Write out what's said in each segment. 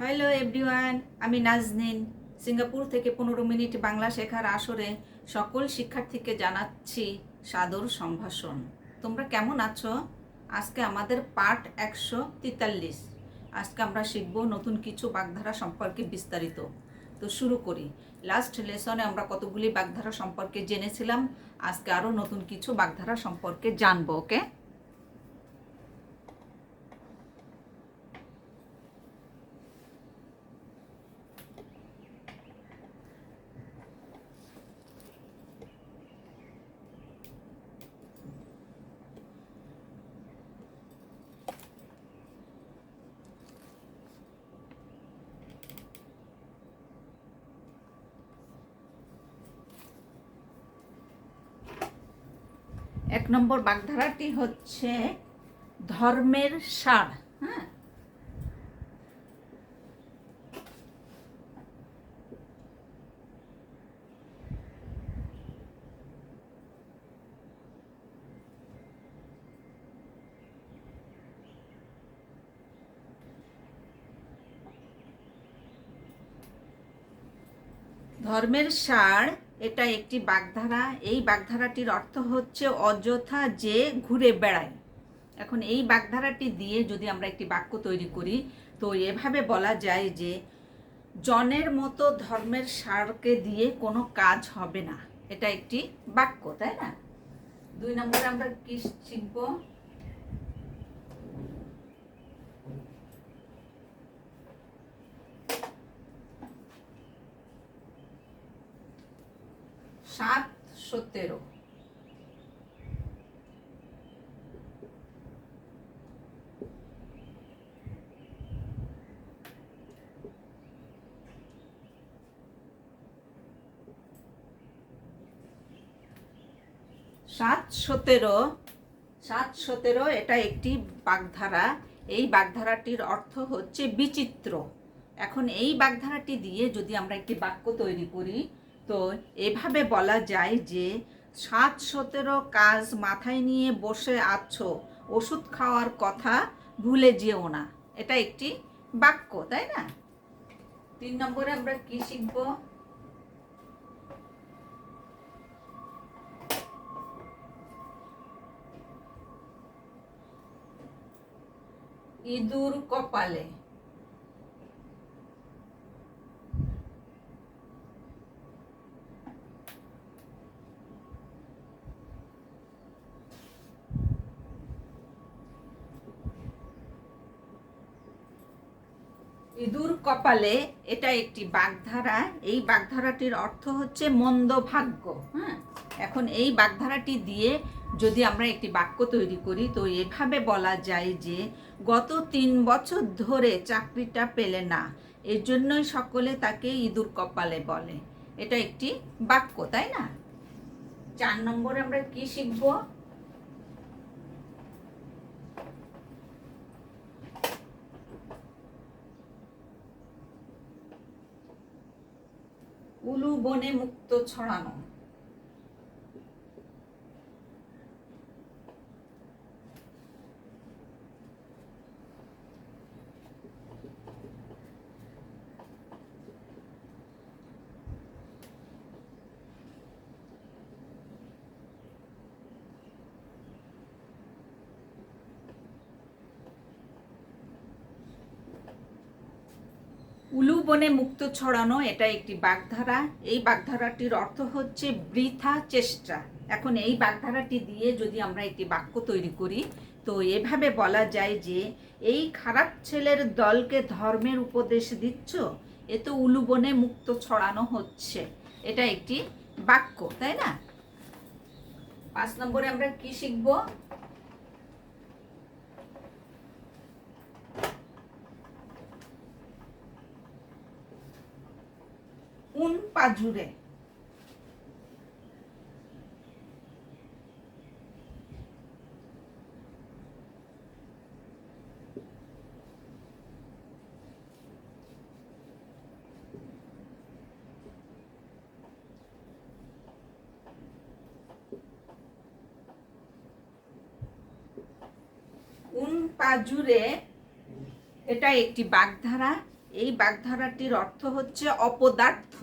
Hello everyone আমি Naznin. Singapore থেকে পনেরো মিনিট বাংলা শেখার আসরে সকল শিক্ষার্থীকে জানাচ্ছি সাদর সম্ভাষণ। তোমরা কেমন আছো? আজকে আমাদের পার্ট একশো তেতাল্লিশ। আজকে আমরা শিখব নতুন কিছু বাগধারা সম্পর্কে বিস্তারিত। তো শুরু করি। লাস্ট লেসনে আমরা কতগুলি বাগধারা সম্পর্কে জেনেছিলাম? আজকে আরও নতুন কিছু বাগধারা সম্পর্কে জানব ওকে এক নম্বর বাগধারাটি হচ্ছে ধর্মের সার হ্যাঁ? ধর্মের সার এটা একটি বাগধারা। এই বাগধারাটির অর্থ হচ্ছে অযথা যে ঘুরে বেড়ায়। এখন এই বাগধারাটি দিয়ে যদি আমরা একটি বাক্য তৈরি করি, তো এভাবে বলা যায় যে জনের মতো ধর্মের সারকে দিয়ে কোনো কাজ হবে না। এটা একটি বাক্য, তাই না? দুই নম্বরে আমরা কি শিখব সাত সতেরো। সাত সতেরো সাত সতেরো এটা একটি বাগধারা। এই বাগধারাটির অর্থ হচ্ছে বিচিত্র। এখন এই বাগধারাটি দিয়ে যদি আমরা একটি বাক্য তৈরি করি তো এভাবে বলা যায় যে সাত সতেরো কাজ মাথায় নিয়ে বসে আছো, ওষুধ খাওয়ার কথা ভুলে যেও না। এটা একটি বাক্য, তাই না? তিন নম্বরে আমরা কি শিখব? ইঁদুর কপালে। ইঁদুর কপালে এটা একটি বাগধারা। এই বাগধারাটির অর্থ হচ্ছে মন্দ ভাগ্য হ্যাঁ? এখন এই বাগধারাটি দিয়ে যদি আমরা একটি বাক্য তৈরি করি, তো এভাবে বলা যায় যে, গত তিন বছর ধরে চাকরিটা পেলে না, এর জন্যই সকলে তাকে ইঁদুর কপালে বলে। এটা একটি বাক্য, তাই না? চার নম্বরে আমরা কি শিখব? উলু বনে মুক্ত ছড়ানো। উলু বনে মুক্ত ছড়ানো এটা একটি বাগধারা। এই বাগধারাটির অর্থ হচ্ছে বৃথা চেষ্টা। এখন এই বাগধারাটি দিয়ে যদি আমরা একটি বাক্য তৈরি করি, তো এভাবে বলা যায় যে, এই খারাপ ছেলের দলকে ধর্মের উপদেশ দিচ্ছ? এ তো উলু বনে মুক্ত ছড়ানো হচ্ছে। এটা একটি বাক্য, তাই না? পাঁচ নম্বরে আমরা কি শিখব? উন পাজুরে এটা একটি বাগধারা। এই বাগধারাটির অর্থ হচ্ছে অপদার্থ।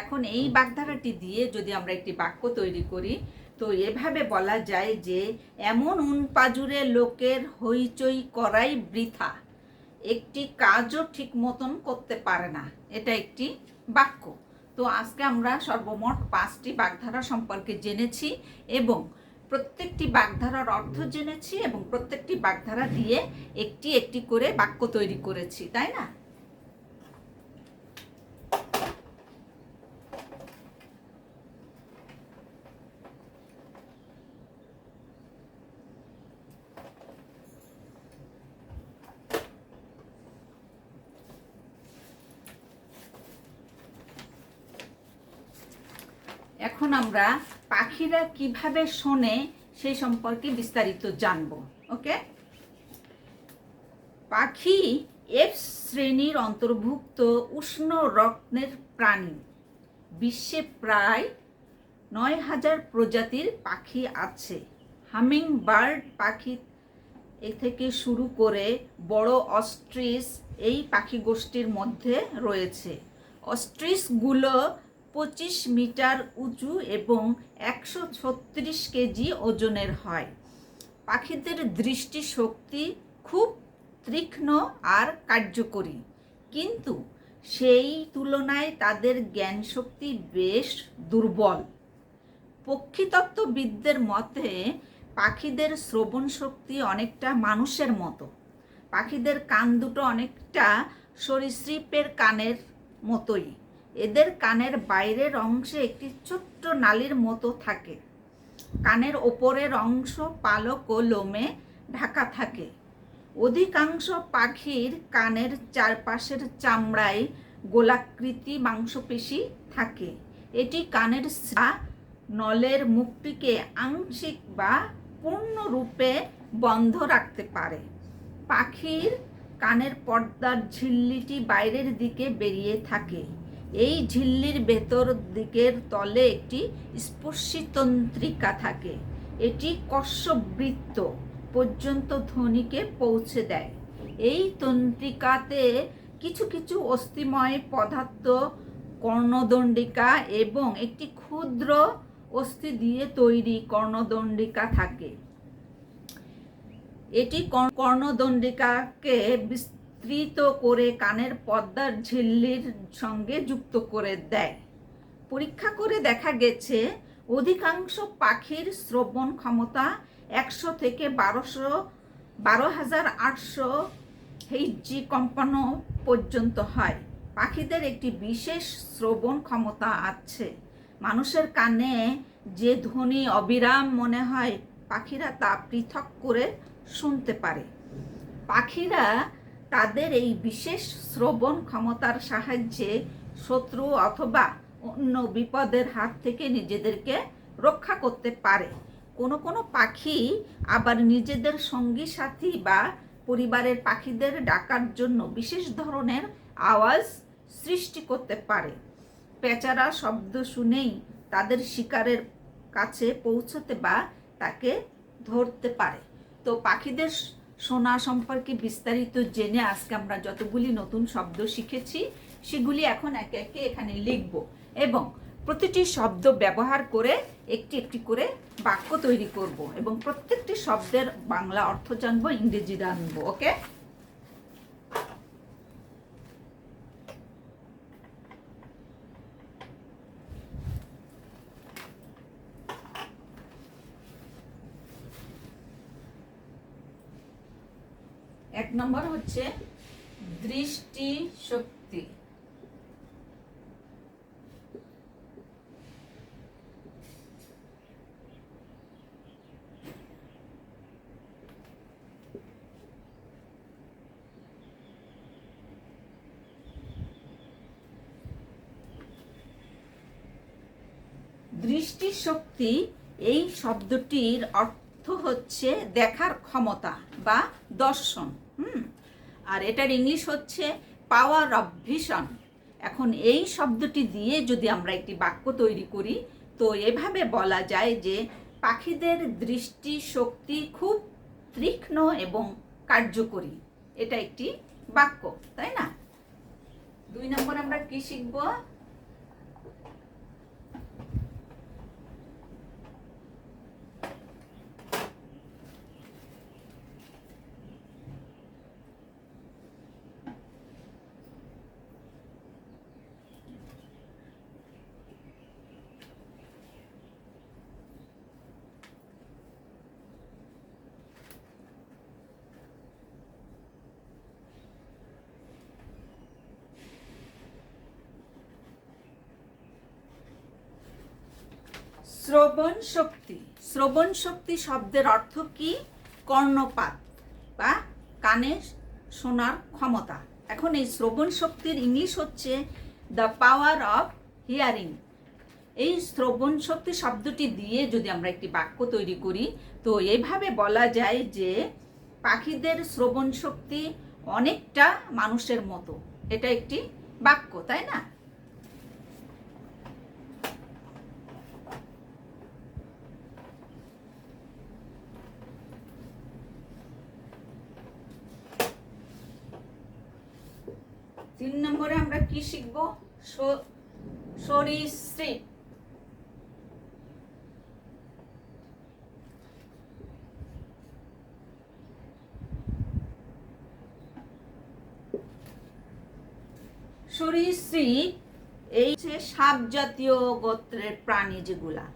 এখন এই বাগধারাটি দিয়ে যদি আমরা একটি বাক্য তৈরি করি, তো এভাবে বলা যায় যে, এমন উনপাজুরে লোকের হইচই করাই বৃথা। একটি কাজও ঠিক মতন করতে পারে না। এটা একটি বাক্য। তো আজকে আমরা সর্বমোট পাঁচটি বাগধারা সম্পর্কে জেনেছি এবং প্রত্যেকটি বাগধারার অর্থ জেনেছি এবং প্রত্যেকটি বাগধারা দিয়ে একটি একটি করে বাক্য তৈরি করেছি, তাই না? এখন আমরা পাখিরা কীভাবে শোনে সেই সম্পর্কে বিস্তারিত জানব, ওকে? পাখি এফ শ্রেণির অন্তর্ভুক্ত উষ্ণ রত্নের প্রাণী। বিশ্বে প্রায় নয় হাজার প্রজাতির পাখি আছে। হামিং বার্ড পাখি এ থেকে শুরু করে বড় অস্ট্রিস এই পাখি গোষ্ঠীর মধ্যে রয়েছে। অস্ট্রিচগুলো পঁচিশ মিটার উঁচু এবং একশো ছত্রিশ কেজি ওজনের হয়। পাখিদের দৃষ্টিশক্তি খুব তীক্ষ্ণ আর কার্যকরী। কিন্তু সেই তুলনায় তাদের জ্ঞান শক্তি বেশ দুর্বল। পক্ষীতত্ত্ববিদদের মতে, পাখিদের শ্রবণ শক্তি অনেকটা মানুষের মতো। পাখিদের কান দুটো অনেকটা সরীসৃপের কানের মতোই। এদের কানের বাইরের অংশে একটি ছোট্ট নালির মতো থাকে। কানের ওপরের অংশ পালক ও লোমে ঢাকা থাকে। অধিকাংশ পাখির কানের চারপাশের চামড়ায় গোলাকৃতি মাংসপেশি থাকে। এটি কানের নলের মুখটিকে আংশিক বা পূর্ণরূপে বন্ধ রাখতে পারে। পাখির কানের পর্দার ঝিল্লিটি বাইরের দিকে বেরিয়ে থাকে। এই ঝিল্লির ভেতর দিকের তলে একটি স্পর্শী তন্ত্রিকা থাকে। এটি কর্ষবৃত্ত পর্যন্ত ধ্বনিকে পৌঁছে দেয়। এই তন্ত্রিকাতে কিছু কিছু অস্থিময় পদার্থ, কর্ণদণ্ডিকা এবং একটি ক্ষুদ্র অস্থি দিয়ে তৈরি কর্ণদণ্ডিকা থাকে। এটি কর্ণদণ্ডিকাকে বিস্তৃত করে কানের পর্দার ঝিল্লির সঙ্গে যুক্ত করে দেয়। পরীক্ষা করে দেখা গেছে, অধিকাংশ পাখির শ্রবণ ক্ষমতা একশো থেকে বারোশো, বারো হাজার আটশো এইচজি কম্পানো পর্যন্ত হয়। পাখিদের একটি বিশেষ শ্রবণ ক্ষমতা আছে। মানুষের কানে যে ধ্বনি অবিরাম মনে হয়, পাখিরা তা পৃথক করে শুনতে পারে। পাখিরা তাদের এই বিশেষ শ্রবণ ক্ষমতার সাহায্যে শত্রু অথবা অন্য বিপদের হাত থেকে নিজেদেরকে রক্ষা করতে পারে। কোনো কোনো পাখি আবার নিজেদের সঙ্গী সাথী বা পরিবারের পাখিদের ডাকার জন্য বিশেষ ধরনের আওয়াজ সৃষ্টি করতে পারে। পেঁচারা শব্দ শুনেই তাদের শিকারের কাছে পৌঁছতে বা তাকে ধরতে পারে। তো পাখিদের শোনা সম্পর্কে বিস্তারিত জেনে আজকে আমরা যতগুলি নতুন শব্দ শিখেছি, সেগুলি এখন একে একে এখানে লিখব এবং প্রতিটি শব্দ ব্যবহার করে একটি একটি করে বাক্য তৈরি করব এবং প্রত্যেকটি শব্দের বাংলা অর্থ জানব ইংরেজি জানব ওকে এক নম্বর হচ্ছে দৃষ্টি শক্তি। দৃষ্টিশক্তি এই শব্দটির অর্থ হচ্ছে দেখার ক্ষমতা বা দর্শন। আর এটার ইংলিশ হচ্ছে পাওয়ার অফ ভিশন এখন এই শব্দটি দিয়ে যদি আমরা একটি বাক্য তৈরি করি, তো এভাবে বলা যায় যে পাখিদের দৃষ্টি শক্তি খুব তীক্ষ্ণ এবং কার্যকরী। এটা একটি বাক্য, তাই না? দুই নম্বর আমরা কি শিখব? শ্রবণ শক্তি। শ্রবণ শক্তি শব্দের অর্থ কি? কর্ণপাত বা কানে শোনার ক্ষমতা। এখন এই শ্রবণ শক্তির ইংলিশ হচ্ছে দ্য পাওয়ার অফ হিয়ারিং এই শ্রবণ শক্তি শব্দটি দিয়ে যদি আমরা একটি বাক্য তৈরি করি, তো এভাবে বলা যায় যে পাখিদের শ্রবণ শক্তি অনেকটা মানুষের মতো। এটা একটি বাক্য, তাই না? তিন নম্বরে আমরা কি শিখব? সরীসৃপ। সরীসৃপ, এই যে সাপ জাতীয় গোত্রের প্রাণী যেগুলা।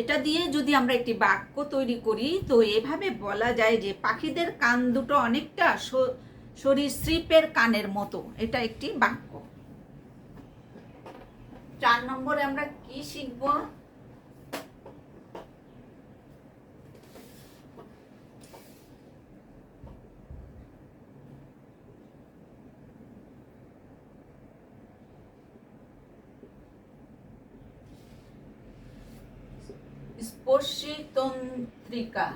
এটা দিয়ে যদি আমরা একটি বাক্য তৈরি করি, তো এভাবে বলা যায় যে পাখিদের কান দুটো অনেকটা স- সরীসৃপের কানের মতো। এটা একটি বাক্য। চার নম্বরে আমরা কি শিখব? স্পর্শী তন্ত্রিকা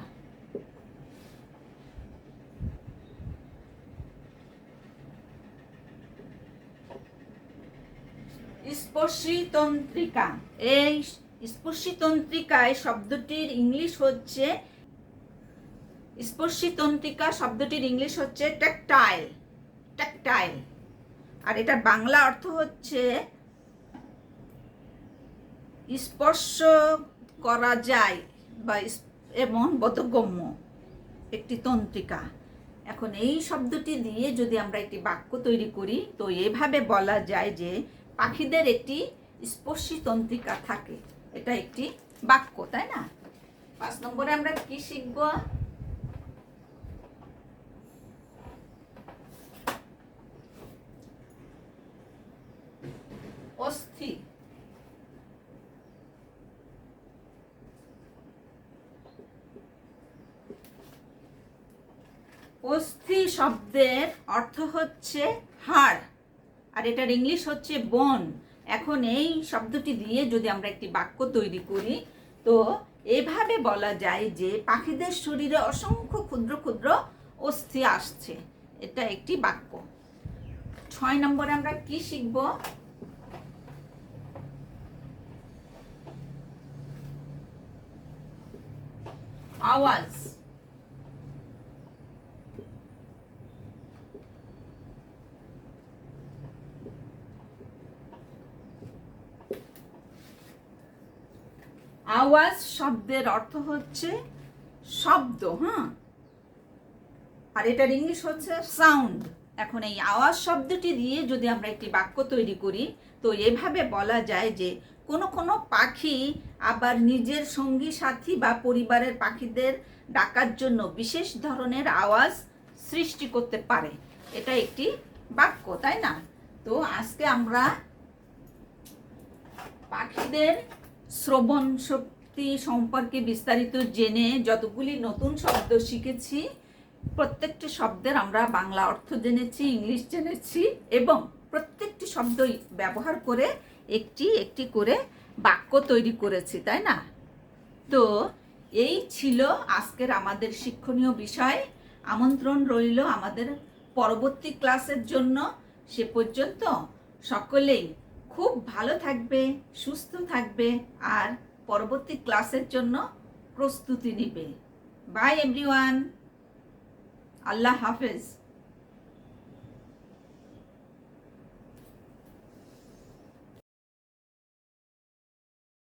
স্পর্শী তন্ত্রিকা এই স্পর্শী তন্ত্রিকায় শব্দটির ইংলিশ হচ্ছে স্পর্শী তন্ত্রিকা শব্দটির ইংলিশ হচ্ছে ট্যাকটাইল ট্যাকটাইল আর এটার বাংলা অর্থ হচ্ছে স্পর্শ করা যায় বা এবং বোধগম্য একটি তন্ত্রিকা। এখন এই শব্দটি দিয়ে যদি আমরা একটি বাক্য তৈরি করি, তো এভাবে বলা যায় যে পাখিদের একটি স্পর্শী তন্ত্রিকা থাকে। এটা একটি বাক্য, তাই না? পাঁচ নম্বরে আমরা কি শিখব? অস্থি। অস্থি শব্দের অর্থ হচ্ছে হাড়। আর এটার ইংলিশ হচ্ছে বন। এখন এই শব্দটি দিয়ে যদি আমরা একটি বাক্য তৈরি করি, তো এভাবে বলা যায় যে পাখিদের শরীরে অসংখ্য ক্ষুদ্র ক্ষুদ্র অস্থি আসছে। এটা একটি বাক্য। ছয় নম্বরে আমরা কি শিখব? আওয়াজ। আওয়াজ শব্দের অর্থ হচ্ছে শব্দ হ্যাঁ? আর এটার ইংলিশ হচ্ছে সাউন্ড এখন এই আওয়াজ শব্দটি দিয়ে যদি আমরা একটি বাক্য তৈরি করি, তো এভাবে বলা যায় যে কোনো কোনো পাখি আবার নিজের সঙ্গী সাথী বা পরিবারের পাখিদের ডাকার জন্য বিশেষ ধরনের আওয়াজ সৃষ্টি করতে পারে। এটা একটি বাক্য, তাই না? তো আজকে আমরা পাখিদের শ্রবণ শক্তি সম্পর্কে বিস্তারিত জেনে যতগুলি নতুন শব্দ শিখেছি, প্রত্যেকটি শব্দের আমরা বাংলা অর্থ জেনেছি, ইংলিশ জেনেছি এবং প্রত্যেকটি শব্দই ব্যবহার করে একটি একটি করে বাক্য তৈরি করেছি, তাই না? তো এই ছিল আজকের আমাদের শিক্ষণীয় বিষয়। আমন্ত্রণ রইল আমাদের পরবর্তী ক্লাসের জন্য। সে পর্যন্ত সকলেই খুব ভালো থাকবে, সুস্থ থাকবে আর পরবর্তী ক্লাসের জন্য প্রস্তুতি নিবে। বাই এভরিওয়ান আল্লাহ হাফেজ।